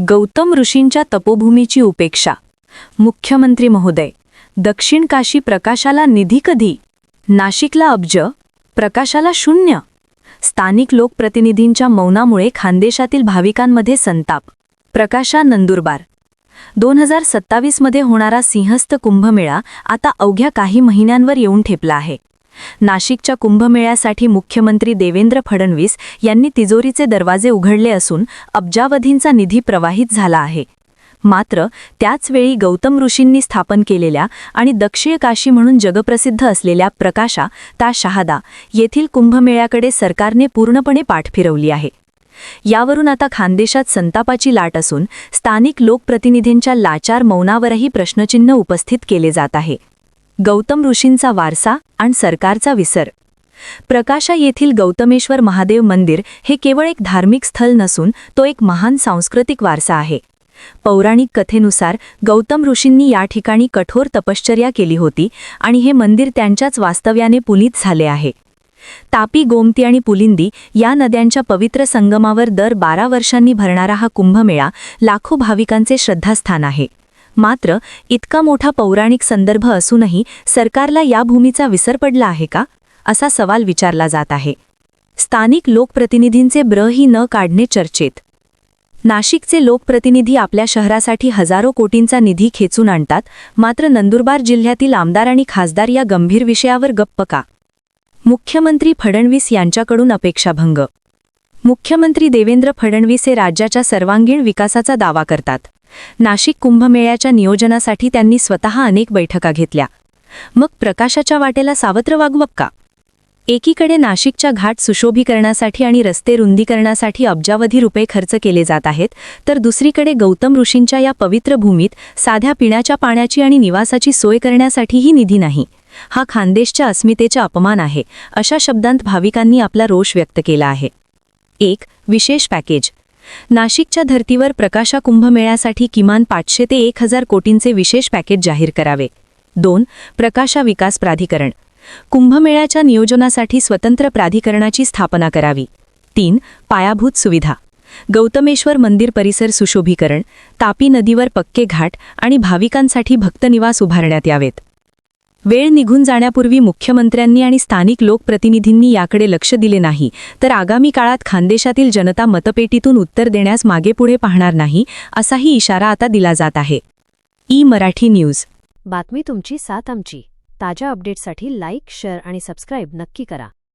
गौतम ऋषींच्या तपोभूमीची उपेक्षा. मुख्यमंत्री महोदय दक्षिण काशी प्रकाशाला निधी कधी? नाशिकला अब्ज प्रकाशाला शून्य. स्थानिक लोकप्रतिनिधींच्या मौनामुळे खानदेशातील भाविकांमध्ये संताप. प्रकाशा नंदुरबार. दोन हजार सत्तावीसमध्ये होणारा सिंहस्थ कुंभमेळा आता अवघ्या काही महिन्यांवर येऊन ठेपला आहे. नाशिकच्या कुंभमेळ्यासाठी मुख्यमंत्री देवेंद्र फडणवीस यांनी तिजोरीचे दरवाजे उघडले असून अब्जावधींचा निधी प्रवाहित झाला आहे. मात्र त्याचवेळी गौतम ऋषींनी स्थापन केलेल्या आणि दक्षिण काशी म्हणून जगप्रसिद्ध असलेल्या प्रकाशा ता शहादा येथील कुंभमेळ्याकडे सरकारने पूर्णपणे पाठ फिरवली आहे. यावरून आता खानदेशात संतापाची लाट असून स्थानिक लोकप्रतिनिधींच्या लाचार मौनावरही प्रश्नचिन्ह उपस्थित केले जात आहे. गौतम ऋषींचा वारसा आणि सरकारचा विसर. प्रकाशा येथील गौतमेश्वर महादेव मंदिर हे केवळ एक धार्मिक स्थळ नसून तो एक महान सांस्कृतिक वारसा आहे. पौराणिक कथेनुसार गौतम ऋषींनी या ठिकाणी कठोर तपश्चर्या केली होती आणि हे मंदिर त्यांच्याच वास्तव्याने पुलित झाले आहे. तापी गोमती आणि पुलिंदी या नद्यांच्या पवित्र संगमावर दर बारा वर्षांनी भरणारा हा कुंभमेळा लाखो भाविकांचे श्रद्धास्थान आहे. मात्र इतका मोठा पौराणिक संदर्भ असूनही सरकारला या भूमीचा विसर पडला आहे का? असा सवाल विचारला जात आहे. स्थानिक लोकप्रतिनिधींचे ब्रही न काढणे चर्चेत. नाशिकचे लोकप्रतिनिधी आपल्या शहरासाठी हजारो कोटींचा निधी खेचून आणतात मात्र नंदुरबार जिल्ह्यातील आमदार आणि खासदार या गंभीर विषयावर गप्प का? मुख्यमंत्री फडणवीस यांच्याकडून अपेक्षाभंग. मुख्यमंत्री देवेंद्र फडणवीस हे राज्याच्या सर्वांगीण विकासाचा दावा करतात. नाशिक कुंभमेळ्याच्या नियोजनासाठी त्यांनी स्वतः अनेक बैठका घेतल्या. मग प्रकाशाच्या वाटेला सावत्र वागवक का? एकीकडे नाशिकच्या घाट सुशोभीकरणासाठी आणि रस्ते रुंदीकरणासाठी अब्जावधी रुपये खर्च केले जात आहेत तर दुसरीकडे गौतम ऋषींच्या या पवित्र भूमीत साध्या पिण्याच्या पाण्याची आणि निवासाची सोय करण्यासाठीही निधी नाही. हा खानदेशच्या अस्मितेचा अपमान आहे अशा शब्दांत भाविकांनी आपला रोष व्यक्त केला आहे. एक विशेष पॅकेज. नाशिकच्या धर्तीवर प्रकाशा कुंभमेळ्यासाठी किमान पाचशे ते एक हजार कोटींचे विशेष पॅकेज जाहीर करावे. दोन प्रकाशा विकास प्राधिकरण. कुंभमेळ्याच्या नियोजनासाठी स्वतंत्र प्राधिकरणाची स्थापना करावी. तीन पायाभूत सुविधा. गौतमेश्वर मंदिर परिसर सुशोभीकरण तापी नदीवर पक्के घाट आणि भाविकांसाठी भक्तनिवास उभारण्यात यावेत. वेळ निघून जाण्यापूर्वी मुख्यमंत्र्यांनी आणि स्थानिक लोकप्रतिनिधींनी याकडे लक्ष दिले नाही तर आगामी काळात खानदेशातील जनता मतपेटीतून उत्तर देण्यास मागेपुढे पाहणार नाही असाही इशारा आता दिला जात आहे. E Marathi news. बातमी तुमची सात आमची. ताज्या अपडेटसाठी लाईक शेअर आणि सबस्क्राईब नक्की करा.